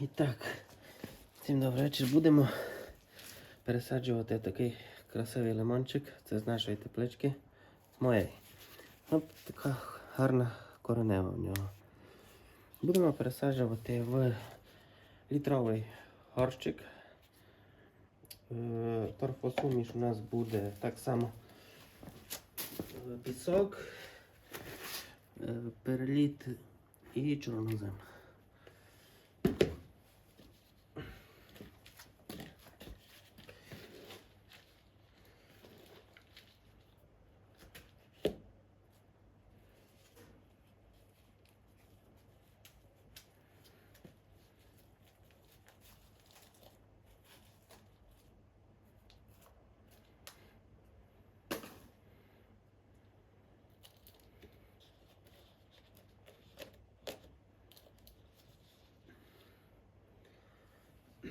І так, всім добрий вечір. Будемо пересаджувати такий красивий лимончик. Це з нашої теплички, з моєї. От така гарна коренева в нього. Будемо пересаджувати в літровий горщик. Е, Торфосуміш у нас буде так само е, пісок, е, переліт і чорнозем.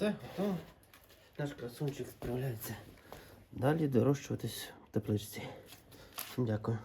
Все, готово. Наш красунчик вправляється. Далі дорощуватись в тепличці. Дякую.